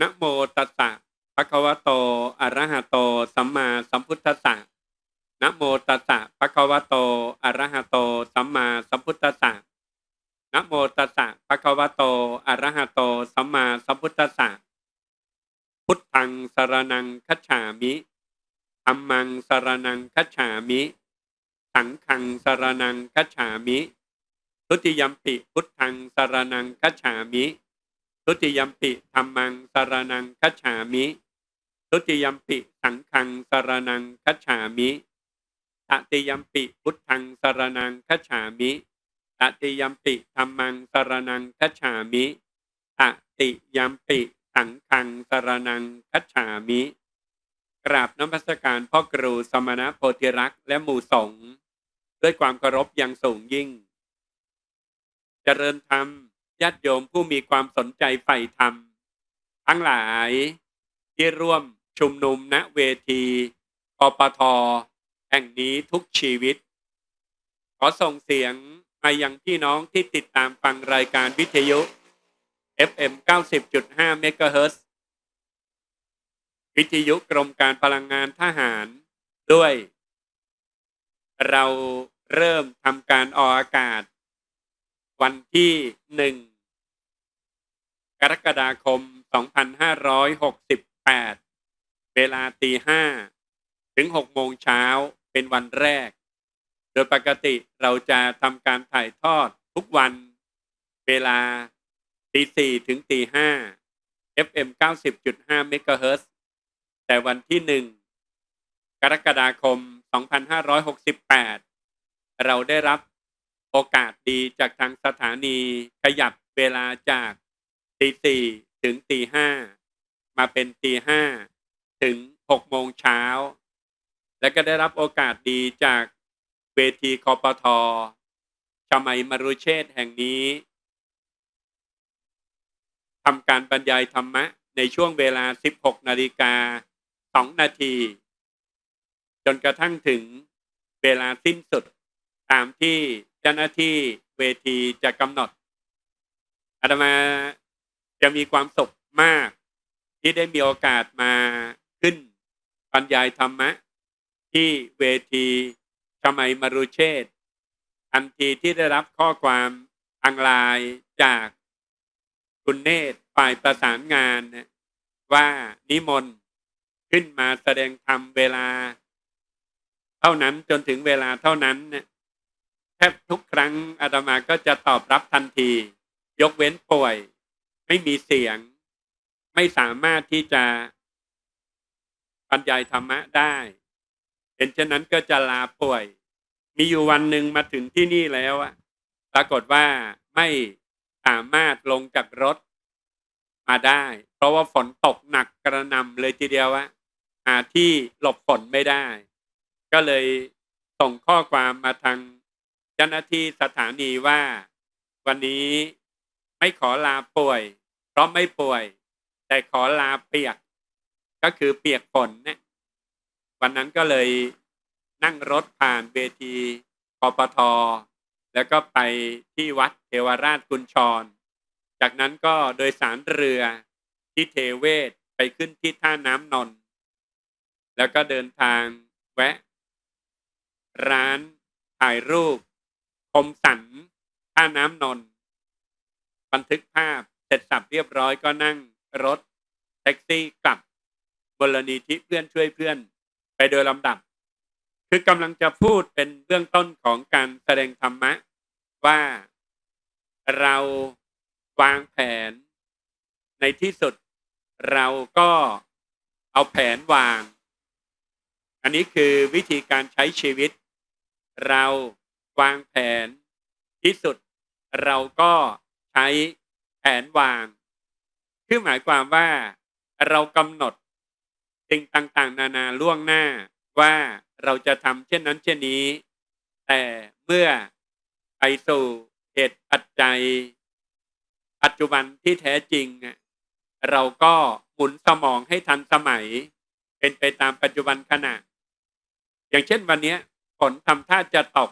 นะโมตัสสะภะคะวะโตอะระหะโต สัมมาสัมพุทธัสสะนะโมตัสสะภะคะวะโตอะระหะโต สัมมาสัมพุทธัสสะนะโมตัสสะภะคะวะโตอะระหะโต สัมมาสัมพุทธัสสะพุทธังสรนังคัจฉามิธัมมังสรนังคัจฉามิสังฆังสรนังคัจฉามิทุติยมปิพุทธังสรนังคัจฉามิทุติยมปิธรรมังส นังคัจฉามิทุติยมปิสังฆังสรนังคัจฉามิตติยมปิพุทธังสรนังคัจฉามิตติยมปิธรรมังสรนังคัจฉามิตติยมปิสังฆังสรนังคัจฉามิ กราบน้ำพัสการพ่อครูสมณะโพธิรักษ์และหมู่สงฆ์ด้วยความเคารพอย่างสูงยิ่ง เจริญธรรมญาติโยมผู้มีความสนใจใฝ่ธรรม ทั้งหลายที่ร่วมชุมนุมณเวทีกปทแห่งนี้ทุกชีวิต ขอส่งเสียงมายังพี่น้องที่ติดตามฟังรายการวิทยุ FM 90.5 MHz วิทยุกรมการพลังงานทหารด้วย เราเริ่มทำการออกอากาศ วันที่หนึ่งกรกฎาคม 2568 เวลาตีห้าถึง6โมงเช้าเป็นวันแรก โดยปกติเราจะทำการถ่ายทอดทุกวันเวลาตีสี่ถึงตีห้า FM 90.5 MHz แต่วันที่หนึ่งกรกฎาคม 2568 เราได้รับโอกาสดีจากทางสถานีขยับเวลาจากตีสี่ ถึงตีห้ามาเป็นตีห้าถึงหกโมงเช้า และก็ได้รับโอกาสดีจากเวทีคอปทชมัยมรุเชษแห่งนี้ทำการบรรยายธรรมะในช่วงเวลา 16 นาฬิกา 2 นาที จนกระทั่งถึงเวลาสิ้นสุด ตามที่เจ้าหน้าที่เวทีจะกำหนดอาตมา จะมีความสุขมาก ที่ได้มีโอกาสมาขึ้นบรรยายธรรมะ ที่เวทีชมัยมรุเชษทันทีที่ได้รับข้อความทางไลน์จากคุณเนตรฝ่ายประสานงานนะว่านิมนต์ขึ้นมาแสดงธรรมเวลา เท่านั้นจนถึงเวลาเท่านั้นเนี่ยแทบทุกครั้งอาตมาก็จะตอบรับทันที ยกเว้นป่วย ไม่มีเสียง ไม่สามารถที่จะบรรยายธรรมะได้เป็นเช่นนั้นก็จะลาป่วย มีอยู่วันหนึ่งมาถึงที่นี่แล้วอะปรากฏว่าไม่สามารถลงจากรถมาได้ เพราะว่าฝนตกหนักกระนำเลยทีเดียวว่าหาที่หลบฝนไม่ได้ ก็เลยส่งข้อความมาทางเจ้าหน้าที่สถานีว่า วันนี้ ไม่ขอลาป่วย เพราะไม่ป่วย แต่ขอลาเปียก ก็คือเปียกฝนเนี่ยวันนั้นก็เลยนั่งรถผ่านเวทีปปทแล้วก็ไปที่วัดเทวราชกุญชร จากนั้นก็โดยสารเรือที่เทเวศไปขึ้นที่ท่าน้ำนน แล้วก็เดินทางแวะ ร้านถ่ายรูปคมสันท่าน้ำนน บันทึกภาพเสร็จสับเรียบร้อยก็นั่งรถแท็กซี่กลับบรณีที่เพื่อนช่วยเพื่อนไปโดยลำดับ คือกำลังจะพูดเป็นเบื้องต้นของการแสดงธรรมะ ว่าเราวางแผน ในที่สุดเราก็เอาแผนวาง อันนี้คือวิธีการใช้ชีวิต เราวางแผนที่สุดเราก็ ใช้แผนวาง คือหมายความว่าเรากำหนดสิ่งต่างๆ นานาล่วงหน้าว่าเราจะทำเช่นนั้นเช่นนี้ แต่เมื่อไปสู่เหตุปัจจัย ปัจจุบันที่แท้จริง เราก็หมุนสมองให้ทันสมัย เป็นไปตามปัจจุบันขณะ อย่างเช่นวันนี้ฝนทำท่าจะตก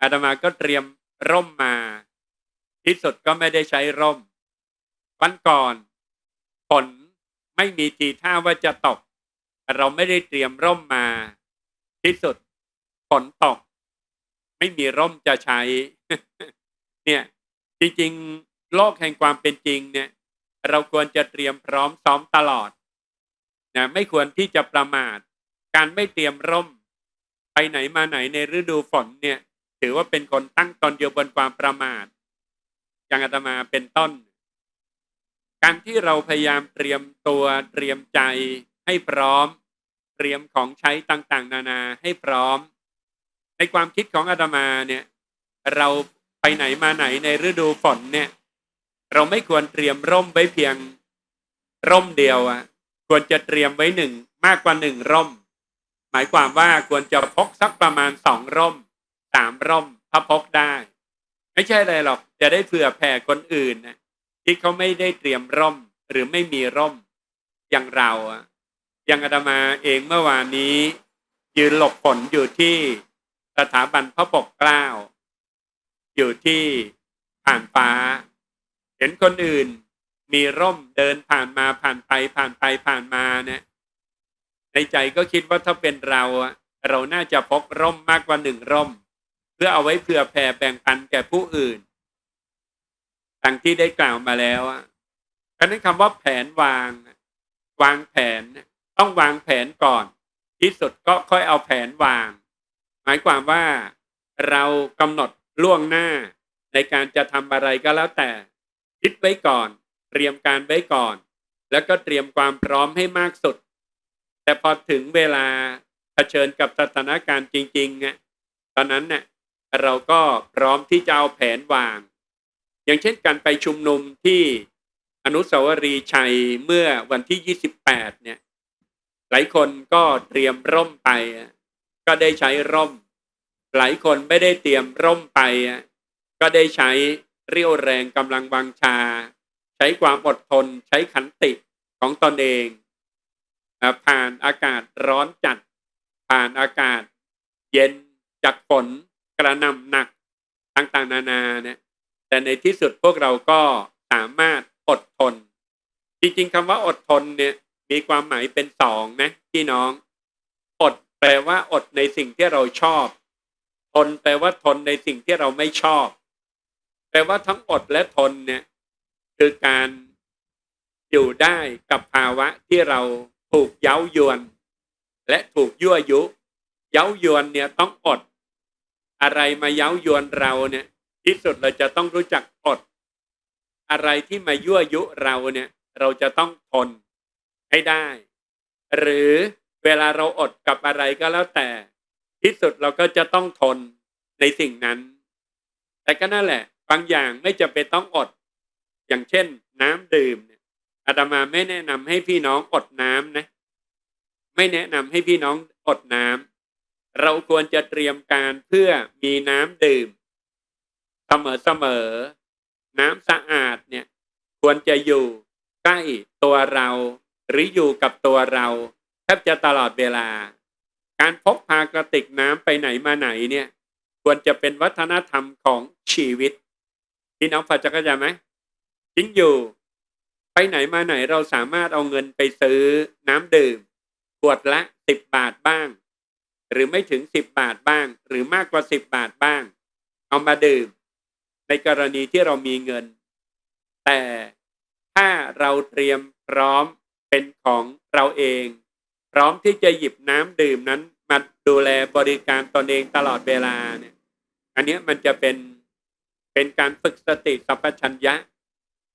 อาตมาก็เตรียมร่มมา ที่สุดก็ไม่ได้ใช้ร่ม วันก่อนฝนไม่มีทีท่าว่าจะตก เราไม่ได้เตรียมร่มมา ที่สุดฝนตก ไม่มีร่มจะใช้ เนี่ย จริงๆโลกแห่งความเป็นจริงเนี่ย เราควรจะเตรียมพร้อมซ้อมตลอดนะไม่ควรที่จะประมาท การไม่เตรียมร่ม ไปไหนมาไหนในฤดูฝนเนี่ย ถือว่าเป็นคนตั้งตนอยู่บนความประมาท อย่างอาตมาเป็นต้น การที่เราพยายามเตรียมตัวเตรียมใจให้พร้อม เตรียมของใช้ต่างๆ นานาให้พร้อม ในความคิดของอาตมาเนี่ย เราไปไหนมาไหนในฤดูฝนเนี่ย เราไม่ควรเตรียมร่มไว้เพียงร่มเดียวอะควรจะเตรียมไว้หนึ่งมากกว่าหนึ่งร่ม หมายความว่าควรจะพกสักประมาณสองร่มสามร่มถ้าพกได้ ไม่ใช่อะไรหรอกจะได้เผื่อแผ่คนอื่นนะที่เขาไม่ได้เตรียมร่มหรือไม่มีร่มอย่างเราอะอย่างอาตมาเองเมื่อวานนี้ ยืนหลบฝนอยู่ที่สถาบันพระปกเกล้า อยู่ที่ผ่านฟ้า เห็นคนอื่น มีร่มเดินผ่านมาผ่านไปผ่านไปผ่านมาเนี่ยในใจก็คิดว่าถ้าเป็นเราอะเราน่าจะพกร่มมากกว่าหนึ่งร่ม เพื่อเอาไว้เผื่อแผ่แบ่งปันแก่ผู้อื่นดังที่ได้กล่าวมาแล้วอะเพราะนั้นคำว่าแผนวาง วางแผนต้องวางแผนก่อน ที่สุดก็ค่อยเอาแผนวาง หมายความว่าเรากำหนดล่วงหน้า ในการจะทำอะไรก็แล้วแต่ คิดไว้ก่อน เตรียมการไว้ก่อน แล้วก็เตรียมความพร้อมให้มากสุด แต่พอถึงเวลาเผชิญกับสถานการณ์จริงๆเนี่ยตอนนั้นเนี่ย เราก็พร้อมที่จะเอาแผนวาง อย่างเช่นการไปชุมนุมที่อนุสาวรีย์ชัยเมื่อวันที่ 28 เนี่ย หลายคนก็เตรียมร่มไป ก็ได้ใช้ร่ม หลายคนไม่ได้เตรียมร่มไป ก็ได้ใช้เรี่ยวแรงกำลังวังชา ใช้ความอดทน ใช้ขันติของตนเอง ผ่านอากาศร้อนจัด ผ่านอากาศ เย็นจากฝน กระนำหนักต่างๆ นานาเนี่ยแต่ในที่สุดพวกเราก็สามารถอดทน จริงๆคำว่าอดทนเนี่ยมีความหมายเป็นสองนะพี่น้อง อดแปลว่าอดในสิ่งที่เราชอบ ทนแปลว่าทนในสิ่งที่เราไม่ชอบ แปลว่าทั้งอดและทนเนี่ยคือการอยู่ได้กับภาวะที่เราถูกเย้ายวน และถูกยั่วยุ เย้ายวนเนี่ยต้องอด อะไรมาเย้ายวนเราเนี่ย ที่สุดเราจะต้องรู้จักอด อะไรที่มายั่วยุเราเนี่ย เราจะต้องทนให้ได้ หรือเวลาเราอดกับอะไรก็แล้วแต่ ที่สุดเราก็จะต้องทนในสิ่งนั้น แต่ก็นั่นแหละ บางอย่างไม่จะเป็นต้องอด อย่างเช่น น้ำดื่มเนี่ยอาตมาไม่แนะนำให้พี่น้องอดน้ำนะ ไม่แนะนำให้พี่น้องอดน้ำ เราควรจะเตรียมการเพื่อมีน้ำดื่มเสมอเสมอ น้ำสะอาดเนี่ยควรจะอยู่ใกล้ตัวเราหรืออยู่กับตัวเราแทบจะตลอดเวลา การพกพากระติกน้ำไปไหนมาไหนเนี่ยควรจะเป็นวัฒนธรรมของชีวิตพี่น้องพอจะเข้าใจไหมจริงอยู่ ไปไหนมาไหนเราสามารถเอาเงินไปซื้อน้ำดื่มขวดละสิบบาทบ้าง หรือไม่ถึงสิบบาทบ้าง หรือมากกว่าสิบบาทบ้าง เอามาดื่ม ในกรณีที่เรามีเงิน แต่ถ้าเราเตรียมพร้อมเป็นของเราเอง พร้อมที่จะหยิบน้ำดื่มนั้นมาดูแลบริการตนเองตลอดเวลาเนี่ย อันนี้มันจะเป็นเป็นการฝึกสติสัพพัญญะ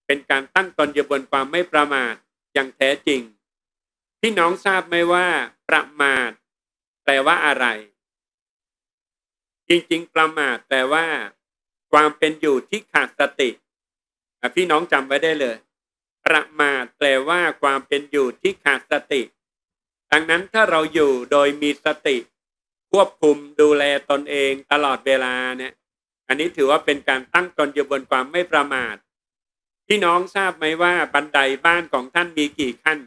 เป็นการตั้งตนอยู่บนความไม่ประมาทอย่างแท้จริง พี่น้องทราบไหมว่าประมาท แปลว่าอะไร จริง ๆ ประมาทแปลว่า ความเป็นอยู่ที่ขาดสติพี่น้องจำไว้ได้เลย ประมาทแปลว่าความเป็นอยู่ที่ขาดสติ ดังนั้นถ้าเราอยู่โดยมีสติ ควบคุมดูแลตนเองตลอดเวลาเนี่ย อันนี้ถือว่าเป็นการตั้งตนอยู่บนความไม่ประมาท พี่น้องทราบไหมว่าบันไดบ้านของท่านมีกี่ขั้น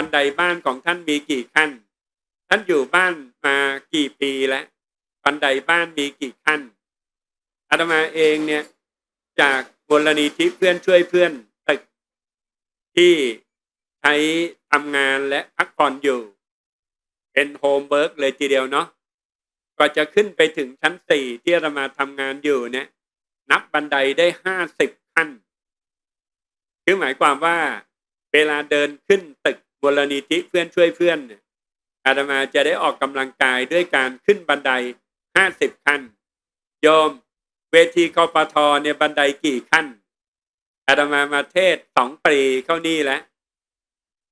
บันไดบ้านของท่านมีกี่ขั้น ท่านอยู่บ้านมากี่ปีแล้ว บันไดบ้านมีกี่ขั้น อาตมาเองเนี่ยจากมูลนิธิเพื่อนช่วยเพื่อนตึกที่ใช้ทำงานและพักผ่อนอยู่ เป็นโฮมเวิร์กเลยทีเดียวเนาะกว่าจะขึ้นไปถึงชั้นสี่ที่เรามาทำงานอยู่เนี่ย นับบันไดได้ห้าสิบขั้น คือหมายความว่าเวลาเดินขึ้นตึก บลนิธิเพื่อนช่วยเพื่อนเนี่ยอาตมาจะได้ออกกำลังกายด้วยการขึ้นบันไดห้าสิบขั้น โยม เวทีกปทเนี่ยบันไดกี่ขั้นอาตมามาเทศสองปีเข้านี่แล้ว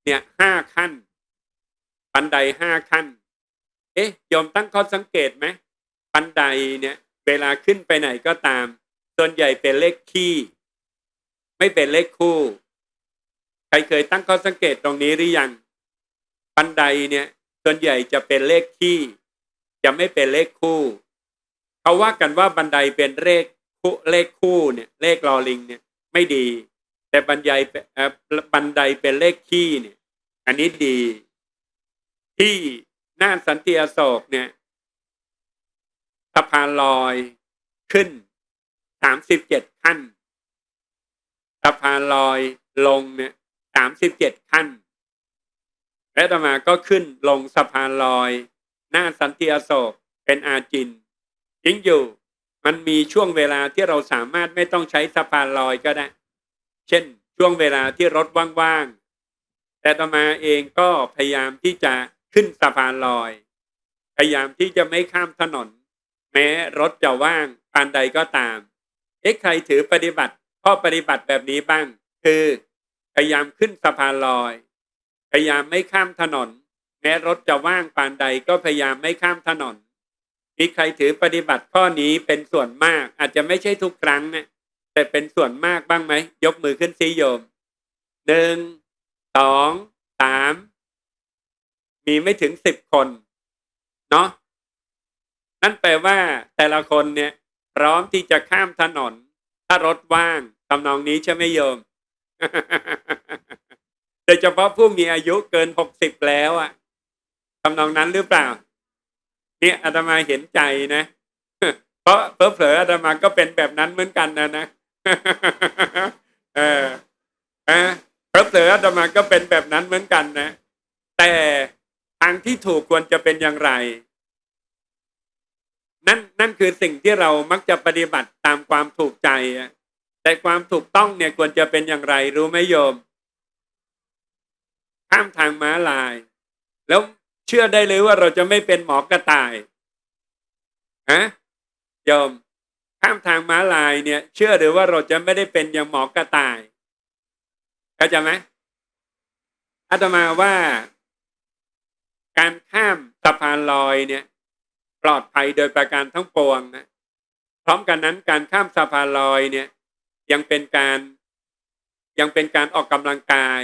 เนี่ยห้าขั้น บันไดห้าขั้น เอ๊ะโยมตั้งข้อสังเกตไหมบันไดเนี่ย เวลาขึ้นไปไหนก็ตาม ส่วนใหญ่เป็นเลขคี่ ไม่เป็นเลขคู่ รเคยตั้งข้อสังเกตตรงนี้หรือยังบันไดเนี่ยส่วนใหญ่จะเป็นเลขคี่ จะไม่เป็นเลขคู่เขาว่ากันว่าบันไดเป็นเลขคู่เลขคู่เนี่ยเลขลอลิงเนี่ยไม่ดี แต่บันไดบันไดเป็นเลขคี่เนี่ยอันนี้ดี ที่หน้าสันติอโศกเนี่ยสะพานลอยขึ้นสามสิบเจ็ดขั้นสะพานลอยลงเนี่ย สามสิบเจ็ดขั้น และต่อมาก็ขึ้นลงสะพานลอย หน้าสันติอโศกเป็นอาจินจริงอยู่มันมีช่วงเวลาที่เราสามารถไม่ต้องใช้สะพานลอยก็ได้ เช่น ช่วงเวลาที่รถว่างๆ แต่ต่อมาเองก็พยายามที่จะขึ้นสะพานลอย พยายามที่จะไม่ข้ามถนน แม้รถจะว่างปานใดก็ตาม เอ๊ะใครถือปฏิบัติข้อปฏิบัติแบบนี้บ้าง คือ พยายามขึ้นสะพานลอย พยายามไม่ข้ามถนน แม้รถจะว่างปานใดก็พยายามไม่ข้ามถนน มีใครถือปฏิบัติข้อนี้เป็นส่วนมาก อาจจะไม่ใช่ทุกครั้งนะแต่เป็นส่วนมากบ้างไหม ยกมือขึ้นซิโยมหนึ่งสองสามมีไม่ถึงสิบคนเนาะนั่นแปลว่าแต่ละคนเนี่ย พร้อมที่จะข้ามถนน ถ้ารถว่างทำนองนี้ใช่ไหมโยม โดยเฉพาะผู้มีอายุเกินหกสิบแล้วอะทำนองนั้นหรือเปล่า เนี่ยอาตมาเห็นใจนะ เพราะเพอเผลอๆอาตมาก็เป็นแบบนั้นเหมือนกันนะนะเออเออเพอเผลอๆอาตมาก็เป็นแบบนั้นเหมือนกันนะ แต่ทางที่ถูกควรจะเป็นอย่างไร นั่นนั่นคือสิ่งที่เรามักจะปฏิบัติตามความถูกใจอะ แต่ความถูกต้องเนี่ยควรจะเป็นอย่างไรรู้ไหมโยม ข้ามทางม้าลาย แล้วเชื่อได้เลยว่าเราจะไม่เป็นหมอกระต่ายฮะโยม ข้ามทางม้าลายเนี่ย เชื่อหรือว่าเราจะไม่ได้เป็นอย่างหมอกระต่ายเข้าใจไหมอาตมาว่า การข้ามสะพานลอยเนี่ย ปลอดภัยโดยประการทั้งปวงนะพร้อมกันนั้นการข้ามสะพานลอยเนี่ย ยังเป็นการยังเป็นการออกกำลังกาย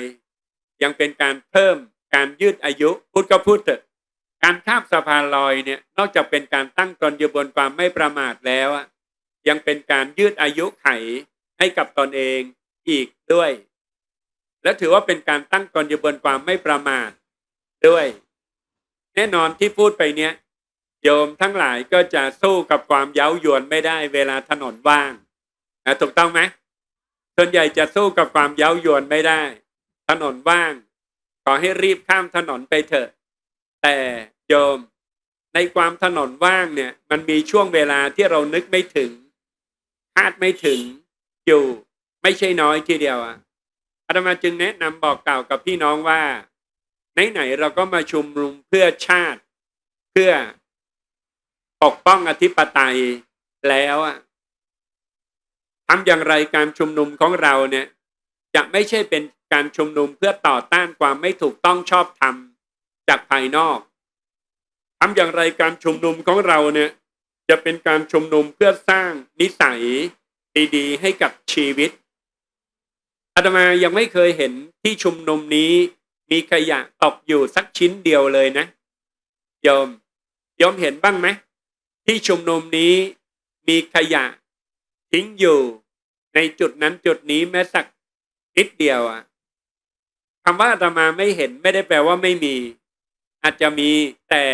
ยังเป็นการเพิ่มการยืดอายุพูดก็พูดเถอะการข้ามสะพานลอยเนี่ยนอกจากเป็นการตั้งตนอยู่บนความไม่ประมาทแล้วอะยังเป็นการยืดอายุไขให้กับตนเองอีกด้วย และถือว่าเป็นการตั้งตนอยู่บนความไม่ประมาทด้วย แน่นอนที่พูดไปเนี้ยโยมทั้งหลายก็จะสู้กับความเย้ายวนไม่ได้เวลาถนนว่าง นะถูกต้องไหมส่วนใหญ่จะสู้กับความเย้ายวนไม่ได้ ถนนว่าง ขอให้รีบข้ามถนนไปเถอะ แต่โยม ในความถนนว่างเนี่ย มันมีช่วงเวลาที่เรานึกไม่ถึงคาดไม่ถึงอยู่ไม่ใช่น้อยทีเดียวอะอาตมาจึงแนะนำบอกกล่าวกับพี่น้องว่าไหนๆเราก็มาชุมนุมเพื่อชาติ เพื่อปกป้องอธิปไตยแล้วอะ ทำอย่างไรการชุมนุมของเราเนี่ยจะไม่ใช่เป็นการชุมนุมเพื่อต่อต้านความไม่ถูกต้องชอบธรรมจากภายนอกทำอย่างไรการชุมนุมของเราเนี่ยจะเป็นการชุมนุมเพื่อสร้างนิสัยดีๆ ให้กับชีวิตอาตมายังไม่เคยเห็นที่ชุมนุมนี้มีขยะตกอยู่สักชิ้นเดียวเลยนะโยมโยมเห็นบ้างไหมที่ชุมนุมนี้มีขยะ ทิ้งอยู่ในจุดนั้นจุดนี้แม้สักนิดเดียวอะคำว่าอาตมาไม่เห็นไม่ได้แปลว่าไม่มี อาจจะมีแต่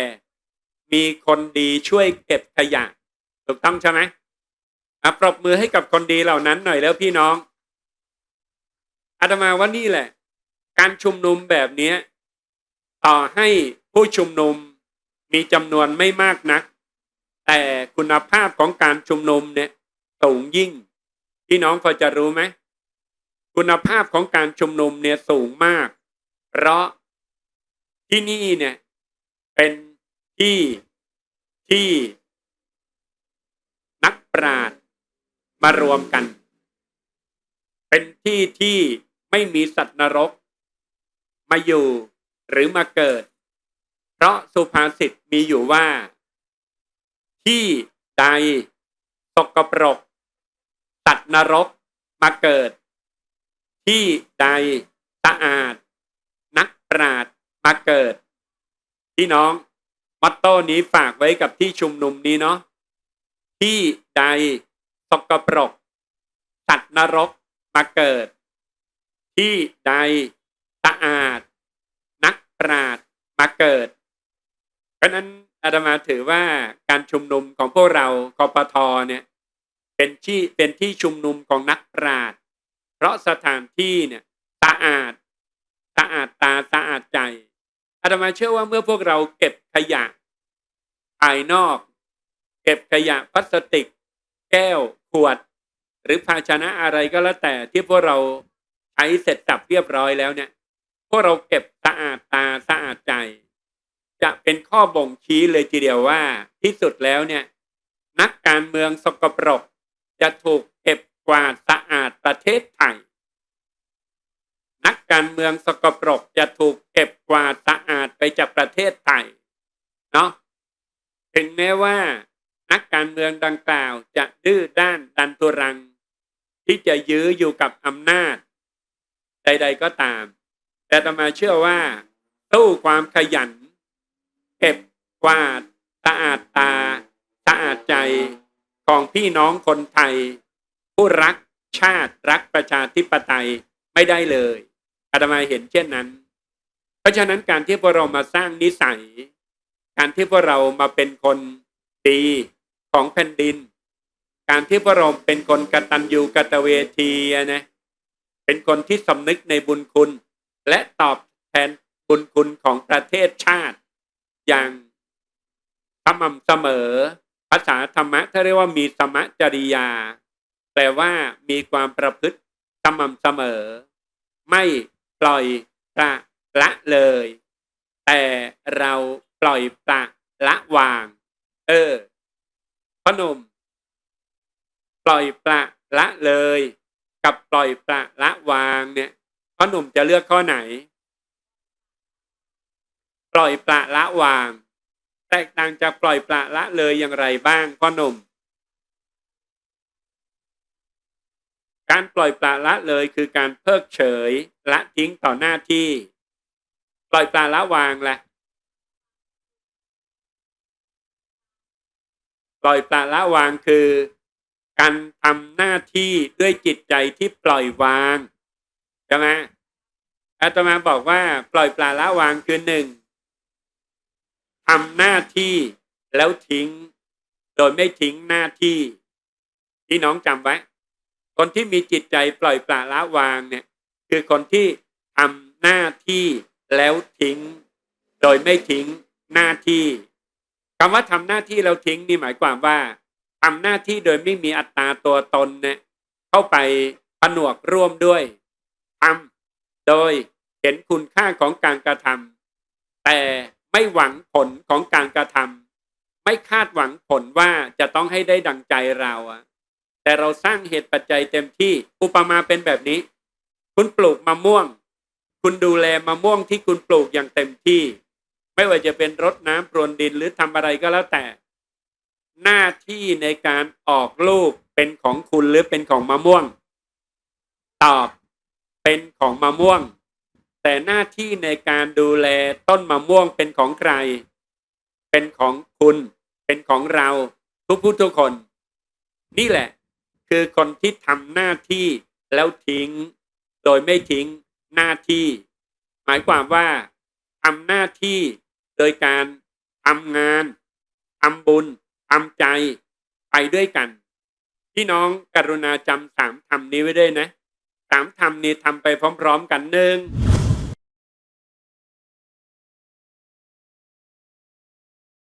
มีคนดีช่วยเก็บขยะถูกต้องใช่ไหมอะปรบมือให้กับคนดีเหล่านั้นหน่อยแล้วพี่น้อง อาตมาว่านี่แหละ การชุมนุมแบบนี้ต่อให้ผู้ชุมนุมมีจำนวนไม่มากนัก แต่คุณภาพของการชุมนุมเนี่ย สูงยิ่งพี่น้องพอจะรู้ไหมคุณภาพของการชุมนุมเนี่ยสูงมาก เพราะที่นี่เนี่ย เป็นที่ที่นักปราชญ์มารวมกัน เป็นที่ที่ไม่มีสัตว์นรก มาอยู่หรือมาเกิด เพราะสุภาษิตมีอยู่ว่า ที่ใดสกกระปรก สัตว์นรกมาเกิด ที่ใดสะอาด นักปราชญ์มาเกิด พี่น้องมอตโต้นี้ฝากไว้กับที่ชุมนุมนี้เนาะที่ใดสกปรก สัตว์นรกมาเกิด ที่ใดสะอาด นักปราชญ์มาเกิด เพราะนั้นอาตมาถือว่าการชุมนุมของพวกเรากปทเนี่ย เป็นที่เป็นที่ชุมนุมของนักปราชญ์เพราะสถานที่เนี่ยสะอาดสะอาดตาสะอาดใจอาตมาเชื่อว่าเมื่อพวกเราเก็บขยะภายนอก เก็บขยะพลาสติก แก้วขวด หรือภาชนะอะไรก็แล้วแต่ที่พวกเราใช้เสร็จสับเรียบร้อยแล้วเนี่ย พวกเราเก็บสะอาดตาสะอาดใจ จะเป็นข้อบ่งชี้เลยทีเดียวว่าที่สุดแล้วเนี่ย นักการเมืองสกปรก จะถูกเก็บกวาดสะอาดประเทศไทย นักการเมืองสกปรกจะถูกเก็บกวาดสะอาดไปจากประเทศไทยเนาะถึงแม้ว่า นักการเมืองดังกล่าวจะดื้อด้านดันตุรัง ที่จะยื้ออยู่กับอำนาจ ใด ๆก็ตาม แต่ตมาเชื่อว่าตู้ความขยัน เก็บกวาดสะอาดตาสะอาดใจ ของพี่น้องคนไทย ผู้รักชาติรักประชาธิปไตยไม่ได้เลยอาตมาเห็นเช่นนั้น เพราะฉะนั้นการที่พวกเรามาสร้างนิสัย การที่พวกเรามาเป็นคนดีของแผ่นดิน การที่พวกเราเป็นคนกตัญญูกตเวทีนะเป็นคนที่สำนึกในบุญคุณ และตอบแทนบุญคุณของประเทศชาติ อย่างสม่ำเสมอ ภาษาธรรมะถ้าเรียกว่ามีสมะจริยา แปลว่ามีความประพฤติสม่ำเสมอ ไม่ปล่อยปละละเลย แต่เราปล่อยปละละวาง เออพอหนม ปล่อยปละละเลย กับปล่อยปละละวางเนี่ยพ่อหนุ่มจะเลือกข้อไหน ปล่อยปละละวาง แตกต่างจากปล่อยปละละเลยอย่างไรบ้างพ่อหนุ่ม การปล่อยปละละเลยคือการเพิกเฉยละทิ้งต่อหน้าที่ ปล่อยปละละวางแหละปล่อยปละละวางคือ การทำหน้าที่ด้วยจิตใจที่ปล่อยวางใช่ไหมอาตมาบอกว่าปล่อยปละละวางคือหนึ่ง ทำหน้าที่แล้วทิ้ง โดยไม่ทิ้งหน้าที่พี่น้องจำไว้ คนที่มีจิตใจปล่อยปละละวางเนี่ย คือคนที่ทำหน้าที่แล้วทิ้ง โดยไม่ทิ้งหน้าที่คำว่าทำหน้าที่แล้วทิ้งนี่หมายความว่าทำหน้าที่โดยไม่มีอัตราตัวตนเนี่ยเข้าไปผนวกร่วมด้วยทำโดยเห็นคุณค่าของการกระทำแต่ ไม่หวังผลของการกระทำไม่คาดหวังผลว่าจะต้องให้ได้ดังใจเราอะแต่เราสร้างเหตุปัจจัยเต็มที่อุปมาเป็นแบบนี้ คุณปลูกมะม่วง คุณดูแลมะม่วงที่คุณปลูกอย่างเต็มที่ ไม่ว่าจะเป็นรดน้ำปรวนดินหรือทำอะไรก็แล้วแต่ หน้าที่ในการออกลูกเป็นของคุณหรือเป็นของมะม่วง ตอบเป็นของมะม่วง แต่หน้าที่ในการดูแลต้นมะม่วงเป็นของใคร เป็นของคุณ เป็นของเราทุกผู้ทุกคน นี่แหละ คือคนที่ทำหน้าที่แล้วทิ้ง โดยไม่ทิ้งหน้าที่ หมายความว่าทำหน้าที่โดยการทำงานทำบุญทำใจไปด้วยกัน พี่น้องกรุณาจำสามธรรมนี้ไว้ด้วยนะสามธรรมนี้ทำไปพร้อม ๆ กันหนึ่ง